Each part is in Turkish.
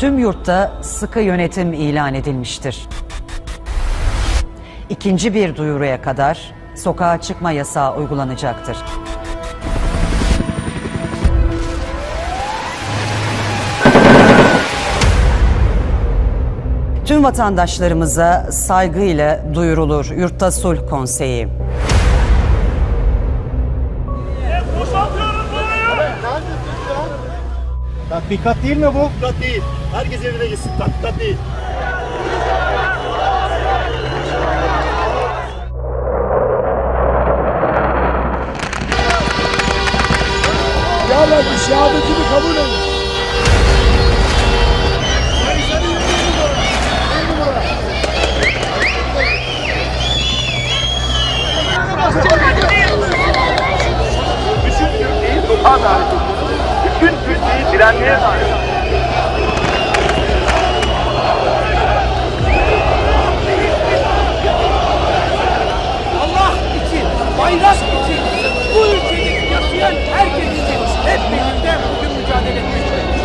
Tüm yurtta sıkı yönetim ilan edilmiştir. İkinci bir duyuruya kadar sokağa çıkma yasağı uygulanacaktır. Tüm vatandaşlarımıza saygıyla duyurulur Yurtta Sulh Konseyi. Tatbikat değil mi bu? Tatbikat değil. Herkes evine gitsin. Tatbikat değil. Ya Rabbi şehadetini kabul et. Bütün Dair. Allah için, bayrak için, bu ülkede yaşayan herkes için hep birlikte bugün mücadele etmekteyiz.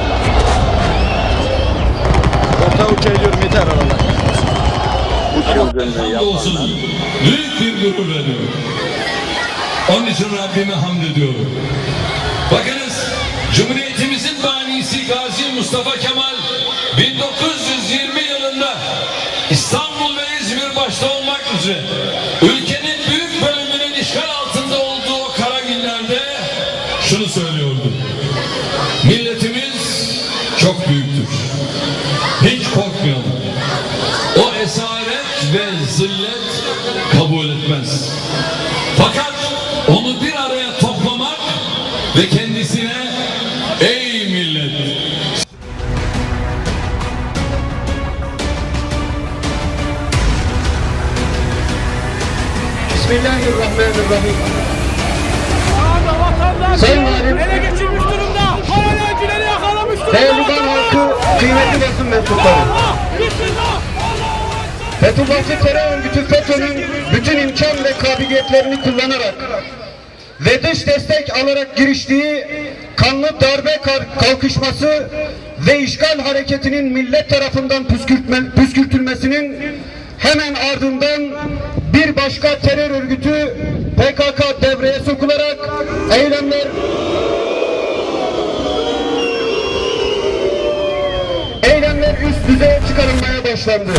Orta uç eğiliyorum yeter aralar. Hamdolsun. Büyük bir gurur veriyorum. Onun için Rabbime hamd ediyorum. Bakınız Gazi Mustafa Kemal 1920 yılında İstanbul ve İzmir başta olmak üzere ülkenin büyük bölümünün işgal altında olduğu o kara günlerde şunu söylüyordu. Milletimiz çok büyüktür. Hiç korkmayalım. O esaret ve zillet kabul etmez. Vatandaş Sayın Valim. ele geçirmiş durumda. Paralelcileri yakalamış durumda. Değerli Van halkı, kıymetli basın mensupları. Fethullahçı terör örgütü FETÖ'nün bütün imkan ve kabiliyetlerini kullanarak ve dış destek alarak giriştiği kanlı darbe kalkışması ve işgal hareketinin millet tarafından püskürtme, püskürtülmesinin hemen ardından bir başka terör örgütü PKK devreye sokularak eylemler eylemler üst düzeye çıkarılmaya başlandı.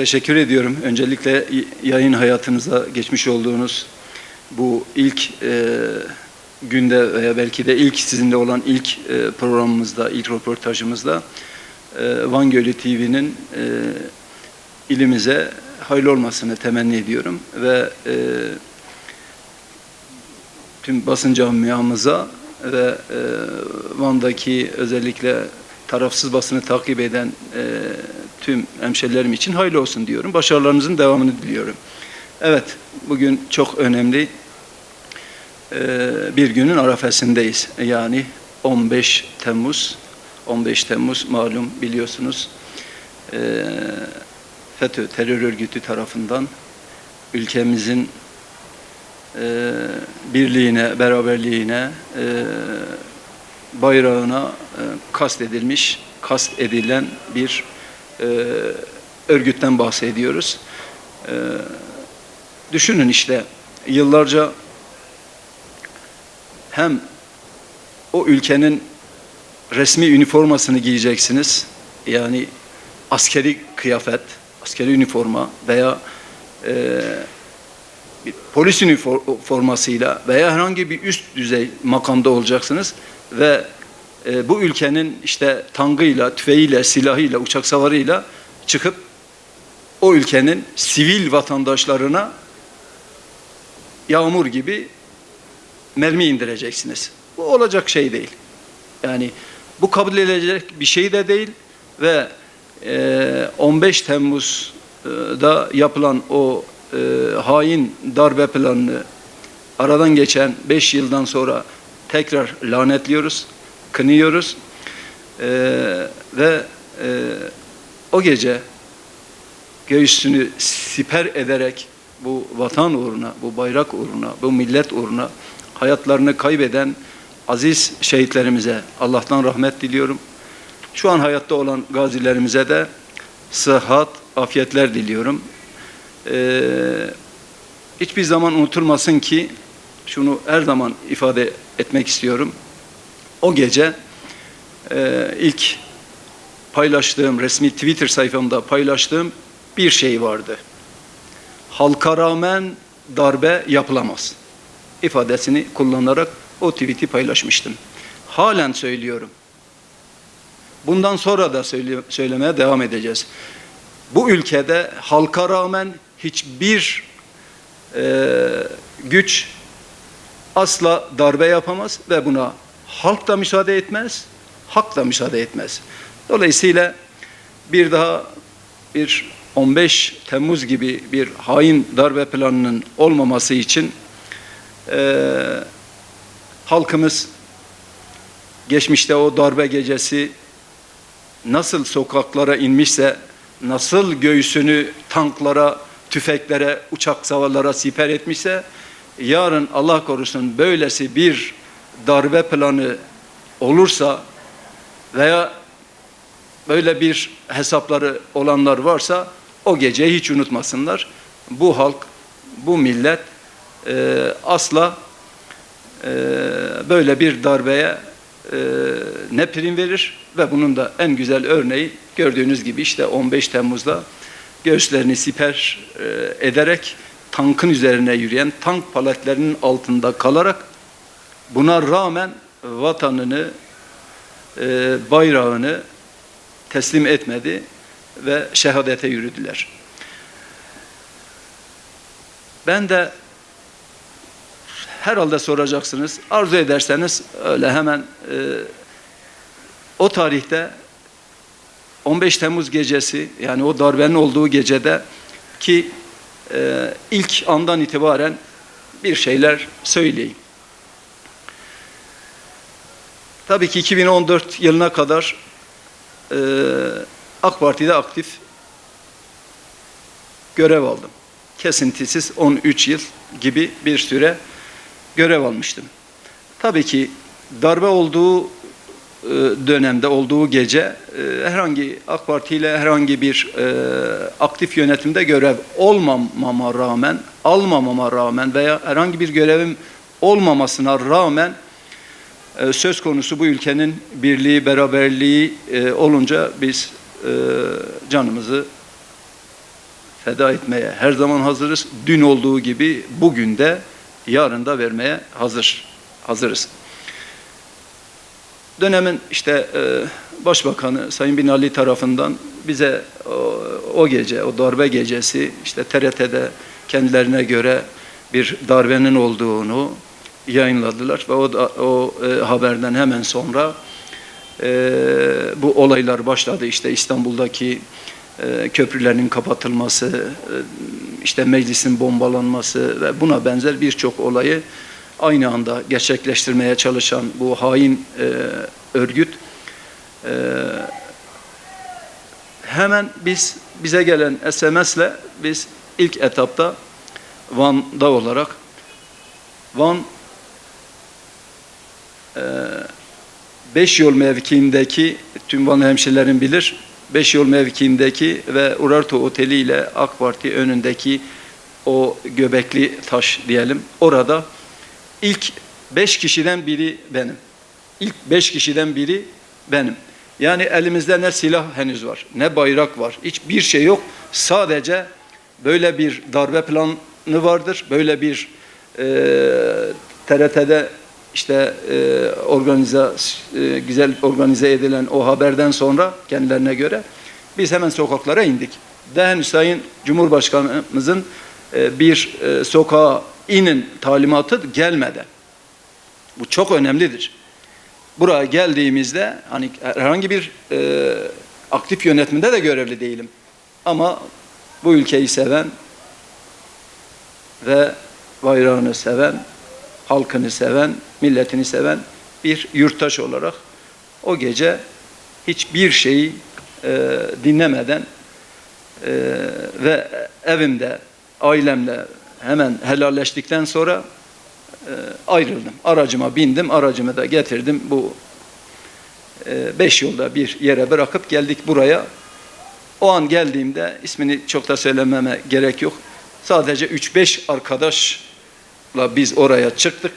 Teşekkür ediyorum. Öncelikle yayın hayatınıza geçmiş olduğunuz bu ilk e, günde veya belki de ilk sizinle olan ilk e, programımızda, ilk röportajımızda e, Van Gölü TV'nin e, ilimize hayırlı olmasını temenni ediyorum ve e, tüm basın camiamıza ve e, Van'daki özellikle tarafsız basını takip eden e, tüm hemşerilerim için hayırlı olsun diyorum. Başarılarınızın devamını diliyorum. Evet, bugün çok önemli e, bir günün arafesindeyiz. Yani 15 Temmuz, 15 Temmuz malum biliyorsunuz e, FETÖ terör örgütü tarafından ülkemizin e, birliğine, beraberliğine, e, bayrağına e, kast edilmiş, kast edilen bir e, örgütten bahsediyoruz. E, düşünün işte yıllarca hem o ülkenin resmi üniformasını giyeceksiniz. Yani askeri kıyafet, askeri üniforma veya e, bir polis üniformasıyla veya herhangi bir üst düzey makamda olacaksınız ve e, bu ülkenin işte tankıyla, tüfeğiyle, silahıyla, uçak savarıyla çıkıp o ülkenin sivil vatandaşlarına yağmur gibi mermi indireceksiniz. Bu olacak şey değil. Yani bu kabul edilecek bir şey de değil ve e, 15 Temmuz'da yapılan o e, hain darbe planını aradan geçen 5 yıldan sonra tekrar lanetliyoruz, kınıyoruz E, ve e, o gece göğsünü siper ederek bu vatan uğruna, bu bayrak uğruna, bu millet uğruna hayatlarını kaybeden aziz şehitlerimize Allah'tan rahmet diliyorum. Şu an hayatta olan gazilerimize de sıhhat, afiyetler diliyorum. Ee, hiçbir zaman unutulmasın ki şunu her zaman ifade etmek istiyorum. O gece e, ilk paylaştığım resmi Twitter sayfamda paylaştığım bir şey vardı. Halka rağmen darbe yapılamaz ifadesini kullanarak o tweet'i paylaşmıştım. Halen söylüyorum. Bundan sonra da söyle- söylemeye devam edeceğiz. Bu ülkede halka rağmen hiçbir e, güç asla darbe yapamaz ve buna halk da müsaade etmez, hak da müsaade etmez. Dolayısıyla bir daha bir 15 Temmuz gibi bir hain darbe planının olmaması için eee, halkımız geçmişte o darbe gecesi nasıl sokaklara inmişse, nasıl göğsünü tanklara, tüfeklere, uçak savarlara siper etmişse, yarın Allah korusun böylesi bir darbe planı olursa veya böyle bir hesapları olanlar varsa o geceyi hiç unutmasınlar. Bu halk, bu millet e, asla e, böyle bir darbeye e, ne prim verir ve bunun da en güzel örneği gördüğünüz gibi işte 15 Temmuz'da göğüslerini siper e, ederek tankın üzerine yürüyen tank paletlerinin altında kalarak buna rağmen vatanını e, bayrağını teslim etmedi ve şehadete yürüdüler. Ben de herhalde soracaksınız. Arzu ederseniz öyle hemen e, o tarihte 15 Temmuz gecesi yani o darbenin olduğu gecede ki e, ilk andan itibaren bir şeyler söyleyeyim. Tabii ki 2014 yılına kadar e, AK Parti'de aktif görev aldım. Kesintisiz 13 yıl gibi bir süre görev almıştım. Tabii ki darbe olduğu dönemde, olduğu gece e, herhangi AK Parti ile herhangi bir e, aktif yönetimde görev olmamama rağmen, almamama rağmen veya herhangi bir görevim olmamasına rağmen e, söz konusu bu ülkenin birliği, beraberliği e, olunca biz e, canımızı feda etmeye her zaman hazırız. Dün olduğu gibi bugün de yarın da vermeye hazır hazırız. Dönemin işte e, Başbakanı Sayın Binali tarafından bize o, o gece, o darbe gecesi işte TRT'de kendilerine göre bir darbenin olduğunu yayınladılar ve o, da- o e, haberden hemen sonra e, bu olaylar başladı. İşte İstanbul'daki e, köprülerin kapatılması, e, işte meclisin bombalanması ve buna benzer birçok olayı aynı anda gerçekleştirmeye çalışan bu hain e, örgüt e, hemen biz bize gelen SMS'le biz ilk etapta Van'da olarak Van e, Beş yol mevkiindeki tüm Van hemşirelerin bilir. Beş yol mevkiindeki ve Urartu Oteli ile AK Parti önündeki o göbekli taş diyelim. Orada ilk beş kişiden biri benim. İlk beş kişiden biri benim. Yani elimizde ne silah henüz var, ne bayrak var, hiçbir şey yok. Sadece böyle bir darbe planı vardır, böyle bir e, TRT'de işte e, organize e, güzel organize edilen o haberden sonra kendilerine göre biz hemen sokaklara indik. Daha henüz Sayın Cumhurbaşkanımızın e, bir e, sokağa inin talimatı gelmeden. Bu çok önemlidir. Buraya geldiğimizde hani herhangi bir e, aktif yönetmede de görevli değilim. Ama bu ülkeyi seven ve bayrağını seven, halkını seven, milletini seven bir yurttaş olarak o gece hiçbir şeyi e, dinlemeden e, ve evimde ailemle hemen helalleştikten sonra e, ayrıldım. Aracıma bindim, aracımı da getirdim. Bu e, beş yolda bir yere bırakıp geldik buraya. O an geldiğimde ismini çok da söylememe gerek yok. Sadece 3-5 arkadaşla biz oraya çıktık.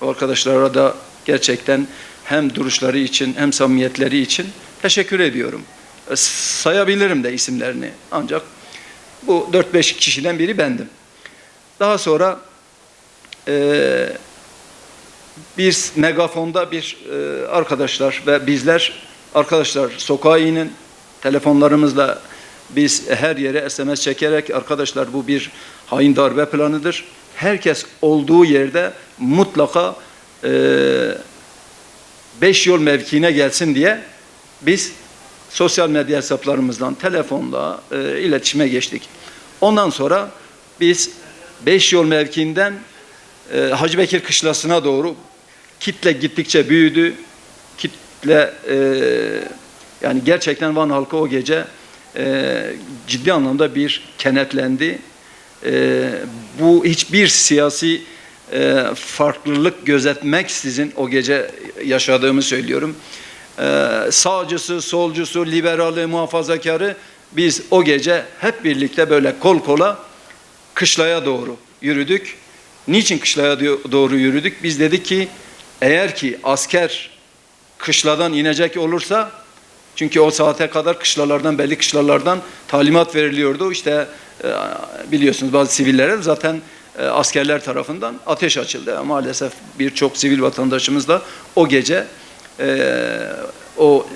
O arkadaşlara da gerçekten hem duruşları için hem samimiyetleri için teşekkür ediyorum. E, Sayabilirim de isimlerini ancak bu 4-5 kişiden biri bendim. Daha sonra e, bir megafonda bir e, arkadaşlar ve bizler arkadaşlar sokağa inin telefonlarımızla biz her yere SMS çekerek arkadaşlar bu bir hain darbe planıdır. Herkes olduğu yerde mutlaka e, beş yol mevkiine gelsin diye biz sosyal medya hesaplarımızdan telefonla e, iletişime geçtik. Ondan sonra biz beş yol mevkiinden e, Hacı Bekir Kışlası'na doğru kitle gittikçe büyüdü. Kitle e, yani gerçekten Van halkı o gece e, ciddi anlamda bir kenetlendi. E, bu hiçbir siyasi e, farklılık gözetmeksizin o gece yaşadığımı söylüyorum. E, sağcısı, solcusu, liberali, muhafazakarı biz o gece hep birlikte böyle kol kola kışlaya doğru yürüdük. Niçin kışlaya doğru yürüdük? Biz dedik ki eğer ki asker kışladan inecek olursa çünkü o saate kadar kışlalardan belli kışlalardan talimat veriliyordu. İşte e, biliyorsunuz bazı sivillere zaten e, askerler tarafından ateş açıldı. Maalesef birçok sivil vatandaşımız da o gece e, o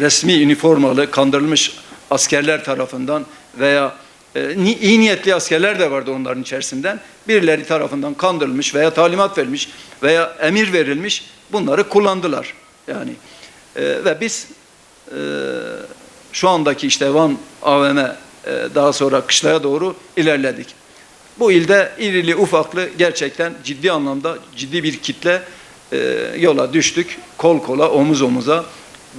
resmi üniformalı kandırılmış askerler tarafından veya iyi niyetli askerler de vardı onların içerisinden. Birileri tarafından kandırılmış veya talimat verilmiş veya emir verilmiş bunları kullandılar. Yani ve biz e, şu andaki işte Van AVM e, daha sonra kışlaya doğru ilerledik. Bu ilde irili ufaklı gerçekten ciddi anlamda ciddi bir kitle e, yola düştük. Kol kola omuz omuza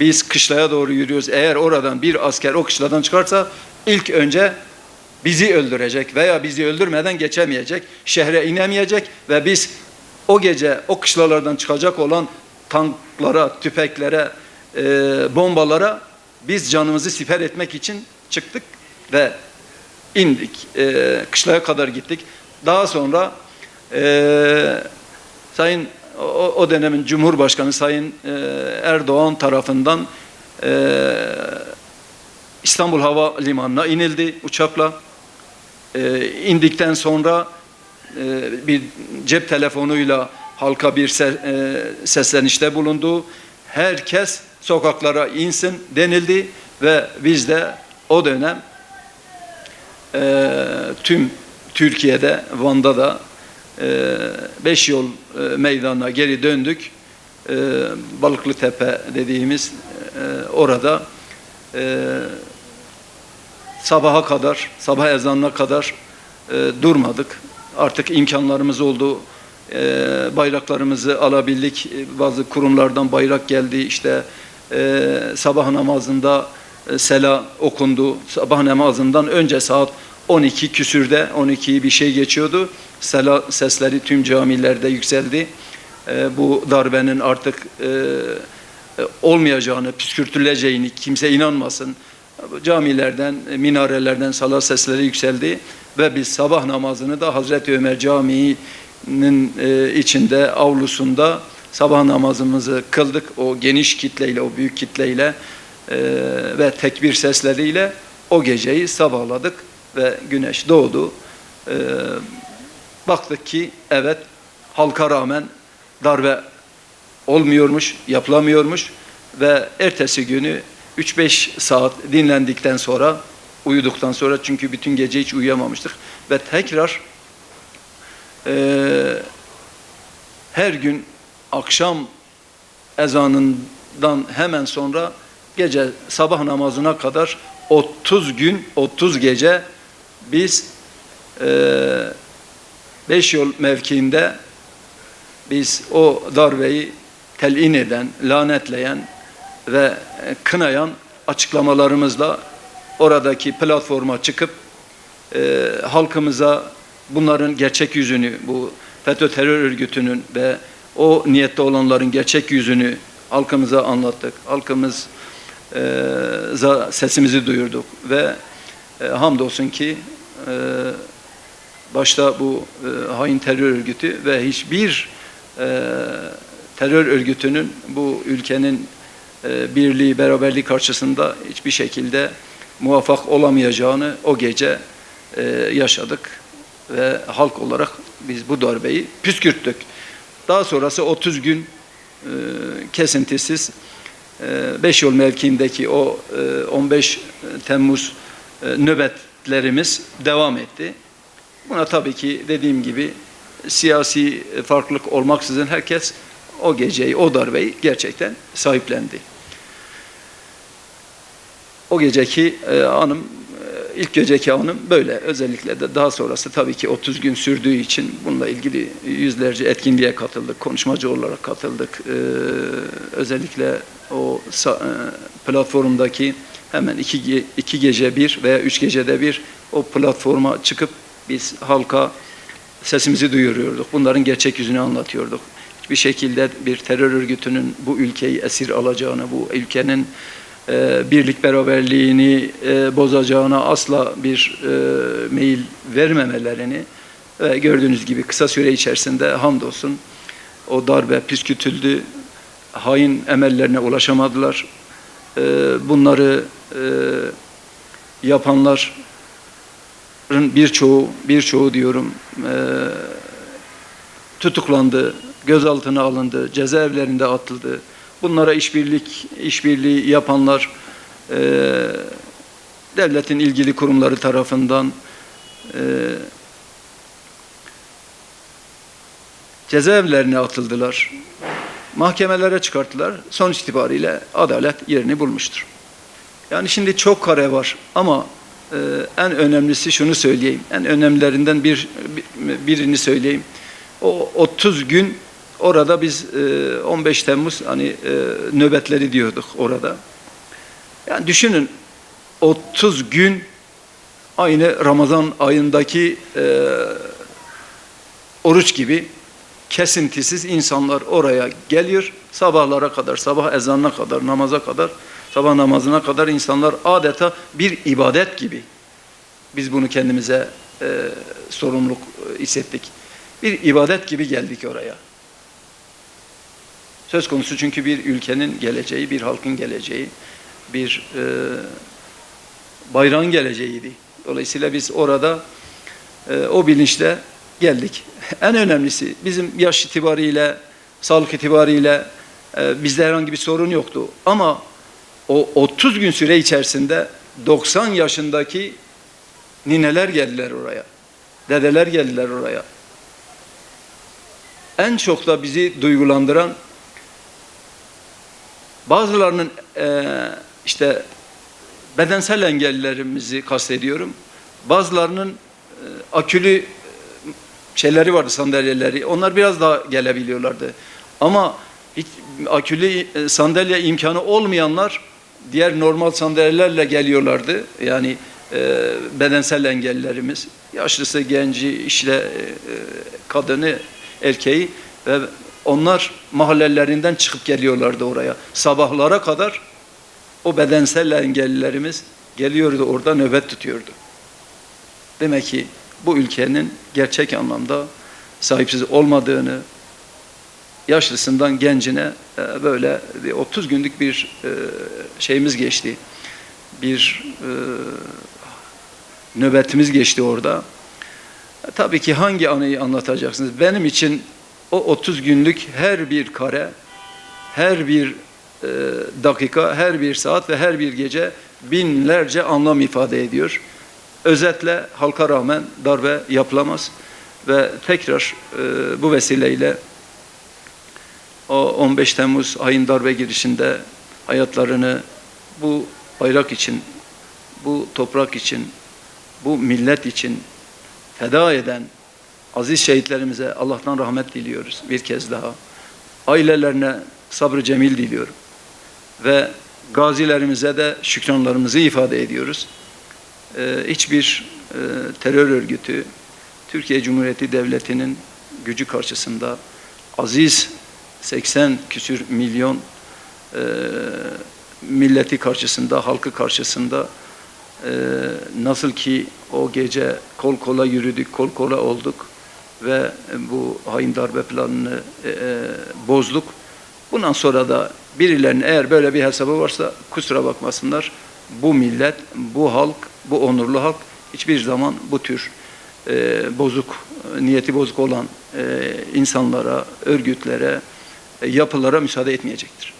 biz kışlaya doğru yürüyoruz. Eğer oradan bir asker o kışladan çıkarsa ilk önce bizi öldürecek veya bizi öldürmeden geçemeyecek, şehre inemeyecek ve biz o gece o kışlalardan çıkacak olan tanklara, tüfeklere, e, bombalara biz canımızı siper etmek için çıktık ve indik. E, kışlaya kadar gittik. Daha sonra e, Sayın o, o dönemin Cumhurbaşkanı Sayın e, Erdoğan tarafından e, İstanbul Hava Limanı'na inildi uçakla. E, indikten sonra e, bir cep telefonuyla halka bir se, e, seslenişte bulundu. Herkes sokaklara insin denildi ve biz de o dönem e, tüm Türkiye'de, Van'da da e, beş yol e, meydanına geri döndük. E, Balıklı Tepe dediğimiz e, orada e, sabaha kadar, sabah ezanına kadar e, durmadık. Artık imkanlarımız oldu. E, bayraklarımızı alabildik. E, bazı kurumlardan bayrak geldi. İşte e, sabah namazında e, sela okundu. Sabah namazından önce saat 12 küsürde 12'yi bir şey geçiyordu. Sela sesleri tüm camilerde yükseldi. E, bu darbenin artık e, e olmayacağını, püskürtüleceğini kimse inanmasın. Camilerden, minarelerden salat sesleri yükseldi ve biz sabah namazını da Hazreti Ömer Camii'nin e, içinde, avlusunda sabah namazımızı kıldık o geniş kitleyle, o büyük kitleyle e, ve tekbir sesleriyle o geceyi sabahladık ve güneş doğdu. E, baktık ki evet halka rağmen darbe olmuyormuş, yapılamıyormuş ve ertesi günü 3-5 saat dinlendikten sonra uyuduktan sonra çünkü bütün gece hiç uyuyamamıştık ve tekrar eee, her gün akşam ezanından hemen sonra gece sabah namazına kadar 30 gün 30 gece biz eee beş yol mevkiinde biz o darbeyi telin eden, lanetleyen ve kınayan açıklamalarımızla oradaki platforma çıkıp e, halkımıza bunların gerçek yüzünü, bu FETÖ terör örgütünün ve o niyette olanların gerçek yüzünü halkımıza anlattık. Halkımız e, sesimizi duyurduk ve e, hamdolsun ki e, başta bu e, hain terör örgütü ve hiçbir e, terör örgütünün bu ülkenin e, birliği, beraberliği karşısında hiçbir şekilde muvaffak olamayacağını o gece e, yaşadık ve halk olarak biz bu darbeyi püskürttük. Daha sonrası 30 gün e, kesintisiz e, beş yol mevkiindeki o e, 15 Temmuz e, nöbetlerimiz devam etti. Buna tabii ki dediğim gibi siyasi farklılık olmaksızın herkes o geceyi, o darbeyi gerçekten sahiplendi. O geceki e, anım, e, ilk geceki anım böyle. Özellikle de daha sonrası tabii ki 30 gün sürdüğü için bununla ilgili yüzlerce etkinliğe katıldık, konuşmacı olarak katıldık. E, özellikle o e, platformdaki hemen iki, iki gece bir veya üç gecede bir o platforma çıkıp biz halka sesimizi duyuruyorduk. Bunların gerçek yüzünü anlatıyorduk. Hiçbir şekilde bir terör örgütünün bu ülkeyi esir alacağını, bu ülkenin e, birlik beraberliğini e, bozacağına asla bir e, meyil vermemelerini ve gördüğünüz gibi kısa süre içerisinde hamdolsun o darbe püskürtüldü, hain emellerine ulaşamadılar. E, bunları e, yapanlar birçoğu, birçoğu diyorum e, tutuklandı, gözaltına alındı, cezaevlerinde atıldı. Bunlara işbirlik, işbirliği yapanlar e, devletin ilgili kurumları tarafından e, cezaevlerine atıldılar. Mahkemelere çıkarttılar. Sonuç itibariyle adalet yerini bulmuştur. Yani şimdi çok kare var ama e, en önemlisi şunu söyleyeyim. En önemlilerinden bir bir- birini söyleyeyim. O 30 gün orada biz e, 15 Temmuz hani e, nöbetleri diyorduk orada. Yani düşünün 30 gün aynı Ramazan ayındaki e, oruç gibi kesintisiz insanlar oraya geliyor. Sabahlara kadar, sabah ezanına kadar, namaza kadar, sabah namazına kadar insanlar adeta bir ibadet gibi. Biz bunu kendimize e, sorumluluk e, hissettik. Bir ibadet gibi geldik oraya. Söz konusu çünkü bir ülkenin geleceği, bir halkın geleceği, bir e, bayrağın geleceğiydi. Dolayısıyla biz orada e, o bilinçle geldik. En önemlisi bizim yaş itibariyle, sağlık itibariyle e, bizde herhangi bir sorun yoktu. Ama o 30 gün süre içerisinde 90 yaşındaki nineler geldiler oraya. Dedeler geldiler oraya. En çok da bizi duygulandıran bazılarının e, işte bedensel engellilerimizi kastediyorum. Bazılarının e, akülü e, şeyleri vardı sandalyeleri. Onlar biraz daha gelebiliyorlardı. Ama hiç akülü e, sandalye imkanı olmayanlar diğer normal sandalyelerle geliyorlardı. Yani e, bedensel engellilerimiz, yaşlısı, genci, işte e, kadını, erkeği ve onlar mahallelerinden çıkıp geliyorlardı oraya. Sabahlara kadar o bedensel engellilerimiz geliyordu orada nöbet tutuyordu. Demek ki bu ülkenin gerçek anlamda sahipsiz olmadığını, yaşlısından gencine e, böyle bir 30 günlük bir e, şeyimiz geçti. Bir e, nöbetimiz geçti orada. Tabii ki hangi anıyı anlatacaksınız? Benim için o 30 günlük her bir kare, her bir e, dakika, her bir saat ve her bir gece binlerce anlam ifade ediyor. Özetle halka rağmen darbe yapılamaz ve tekrar e, bu vesileyle o 15 Temmuz ayın darbe girişinde hayatlarını bu bayrak için, bu toprak için, bu millet için feda eden aziz şehitlerimize Allah'tan rahmet diliyoruz bir kez daha. Ailelerine sabrı cemil diliyorum. Ve gazilerimize de şükranlarımızı ifade ediyoruz. Ee, hiçbir e, terör örgütü Türkiye Cumhuriyeti Devleti'nin gücü karşısında aziz 80 küsür milyon e, milleti karşısında, halkı karşısında e, nasıl ki o gece kol kola yürüdük, kol kola olduk ve bu hain darbe planını e, e, bozduk. Bundan sonra da birilerinin eğer böyle bir hesabı varsa kusura bakmasınlar. Bu millet, bu halk, bu onurlu halk hiçbir zaman bu tür e, bozuk, niyeti bozuk olan e, insanlara, örgütlere, e, yapılara müsaade etmeyecektir.